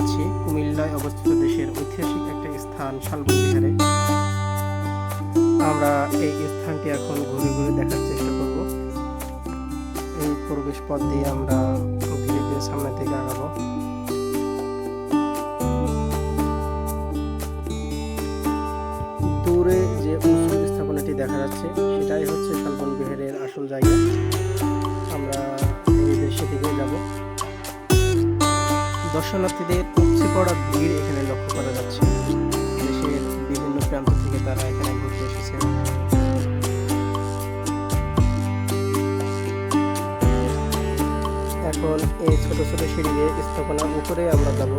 আছি। কুমিল্লায় অবস্থিত দেশের ঐতিহাসিক একটা স্থান শালবন বিহারে আমরা এই স্থানটি এখন ঘুরে ঘুরে দেখার চেষ্টা করব। এই প্রবেশ পথ দিয়ে আমরা ধীরে ধীরে সামনে থেকে আগাবো। দূরে যে উঁচু স্থাপনাটি দেখা যাচ্ছে, সেটাই হচ্ছে শালবন বিহারের আসল জায়গা। দর্শনার্থীদের উপচে পড়া ভিড় এখানে লক্ষ্য করা যাচ্ছে। দেশের বিভিন্ন প্রান্ত থেকে তারা এখানে ঘুরতে এসেছে। এখন এই ছোট ছোট সিঁড়ি দিয়ে স্থাপনার উপরে আমরা যাব।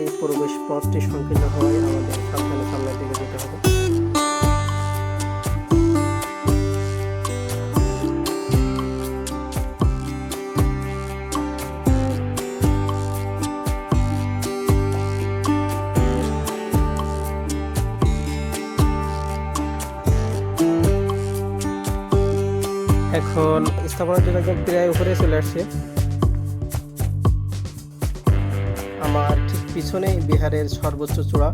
এই প্রবেশ পথটি সংকীর্ণ হওয়ায় আমাদের সাবধানে সামনের এখন স্থাপনার জন্য একদম প্রায় উপরে চলে আসছে। আমার ঠিক পিছনেই বিহারের সর্বোচ্চ চূড়া।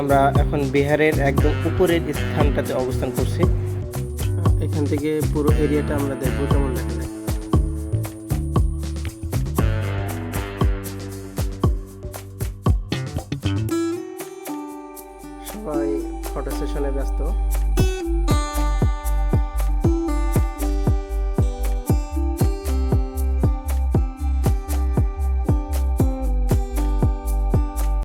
আমরা এখন বিহারের একদম উপরের স্থানটাতে অবস্থান করছি। এখান থেকে পুরো এরিয়াটা আমরা দেখব কেমন যায় সবাই ফটো সেশনে ব্যস্ত।